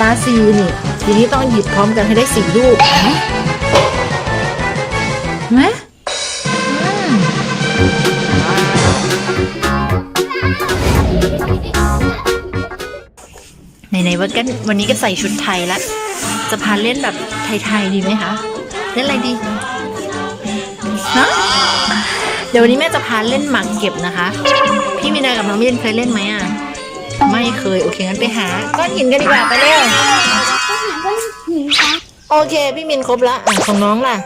ตาสี่นี่ ทีนี้ต้องหยิบพร้อมกันให้ได้สี่ลูกนะนไหมอืมไหนๆวันกันวันนี้ก็ใส่ชุดไทยแล้วจะพาเล่นแบบไทยๆดีไหมคะ เล่นอะไรดีเนอะเดี๋ยววันนี้แม่จะพาเล่นหมากเก็บนะคะ พี่มีนากับน้องมินเคยเล่นไหมอะ ไม่เคย โอเคงั้นไปหาก้อนหินกันดีกว่าไปเร็วก็เห็นว่าหินคะโอเค พี่มินครบละอะของน้องล่ะ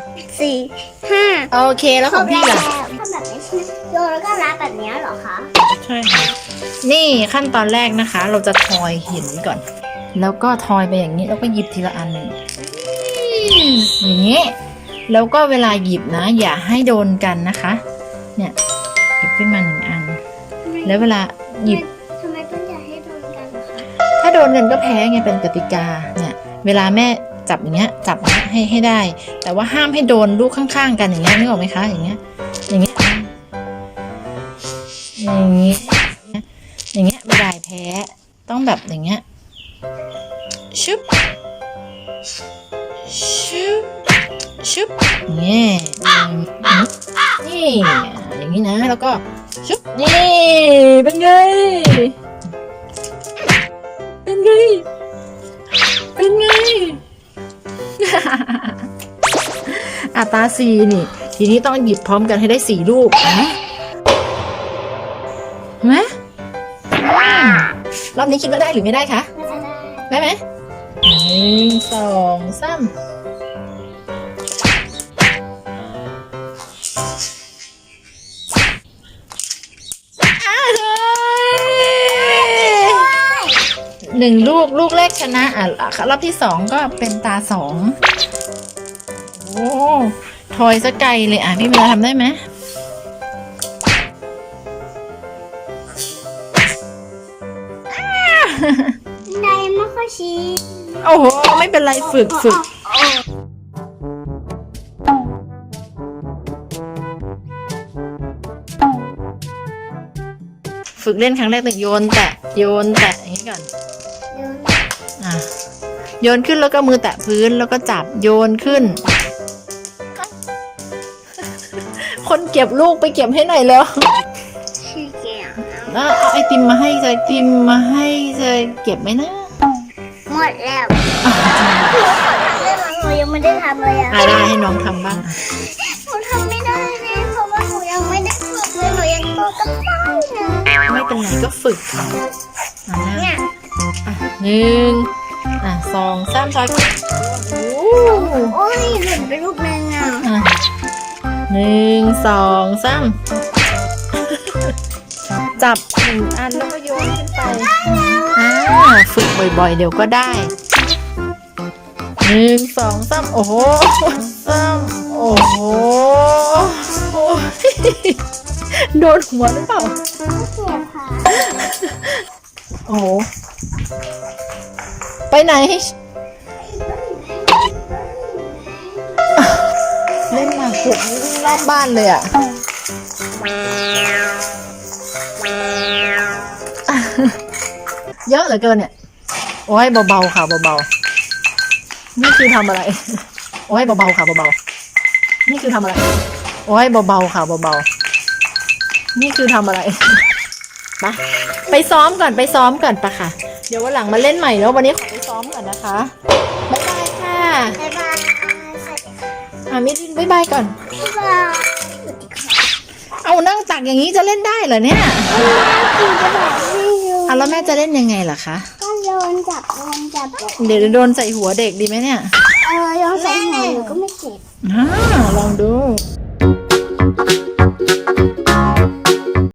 สี่ห้าโอเคแล้วของพี่ล่ะ ทำแบบนี้ใช่ไหมโยนแล้วก็รับแบบนี้เหรอคะ ใช่ค่ะ นี่ขั้นตอนแรกนะคะ เราจะทอยหินก่อน แล้วก็ทอยไปอย่างนี้ แล้วก็หยิบทีละอันหนึ่งอย่างนี้ แล้วก็เวลาหยิบนะ อย่าให้โดนกันนะคะ เนี่ยหยิบขึ้นมาหนึ่งอัน แล้วเวลาหยิบ โดนกันก็แพ้ไงเป็นกติกาเนี่ยเวลาแม่จับอย่างเงี้ยจับให้ให้ได้ แต่ว่าห้ามให้โดนลูกข้างๆ กันอย่างเงี้ยนึกออกไหมคะอย่างเงี้ยอย่างเงี้ยอย่างเงี้ยอย่างเงี้ยไม่ได้แพ้ต้องแบบอย่างเงี้ยชุบชุบชุบเงี้ยนี่อย่างงี้นะแล้วก็ชุบนี่เป็นไง เป็นไงเป็นไง อาตาสีนี่ ทีนี้ต้องหยิบพร้อมกันให้ได้สี่ลูกนะไหมรอบนี้คิดว่าได้หรือไม่ได้คะ ได้ไหมหนึ่งสองสาม หนึ่งลูกลูกแรกชนะอะรอบที่สองก็เป็นตาสองโอ้ทอยสกไกลเลยอะพี่เมย์ทำได้ไหมได้ไม่ค่อยชี้โอ้โห ไม่เป็นไรฝึกฝึกฝึกเล่นครั้งแรกแต่โยนแตะโยนแตะอย่างนี้ก่อน อะโยนขึ้นแล้วก็มือแตะพื้นแล้วก็จับโยนขึ้น คนเก็บลูกไปเก็บให้หน่อยแล้วชี้เกี่ยวแล้วเอาไอติมมาให้ใจไอติมมาให้ใจเก็บไหมนะหมดแล้วหนูขอทำได้ไหมหนูยังไม่ได้ทำเลยอะอะได้ให้น้องทำบ้างหนูทำไม่ได้เลยเพราะว่าหนูยังไม่ได้ฝึกเลยหนูยังโตกับป้ายนะไม่เป็นไรก็ฝึกค่ะอะนะเนี่ย อะหนึ่งอะสองสามสามโอ้โอ้ยหลุดไปลูกนึงอะอะหนึ่งสองสามจับหนึ่งอันแล้วก็โยนขึ้นไปอ่าฝึกบ่อยๆ เดี๋ยวก็ได้หนึ่งสองสามโอ้โหสามโอ้โหโอ้ยโดนหัวหรือเปล่าเสียค่ะโอ้โห ไปไหน เล่นหมากรุกนี่วิ่งรอบบ้านเลยอะ เยอะเหลือเกินเนี่ย โอ้ยเบาๆค่ะเบาๆ นี่คือทำอะไร โอ้ยเบาๆค่ะเบาๆ นี่คือทำอะไร โอ้ยเบาๆค่ะเบาๆ นี่คือทำอะไรไปไปซ้อมก่อนไปซ้อมก่อนปะค่ะ เดี๋ยววันหลังมาเล่นใหม่แล้ววันนี้ขอไปซ้อมก่อนนะคะบ๊ายบายค่ะบ๊ายบายสวัสดีค่ะอ่ามิดินบ๊ายบายก่อน บ๊ายบายเอานั่งตักอย่างนี้จะเล่นได้เหรอเนี่ยคุณจะบอกไม่รู้อะแล้วแม่จะเล่นยังไงล่ะคะก็โยนจับโยนจับเดี๋ยวโดนใส่หัวเด็กดีไหมเนี่ย เออโยนใส่หัวหนูก็ไม่เจ็บอ่าลองดู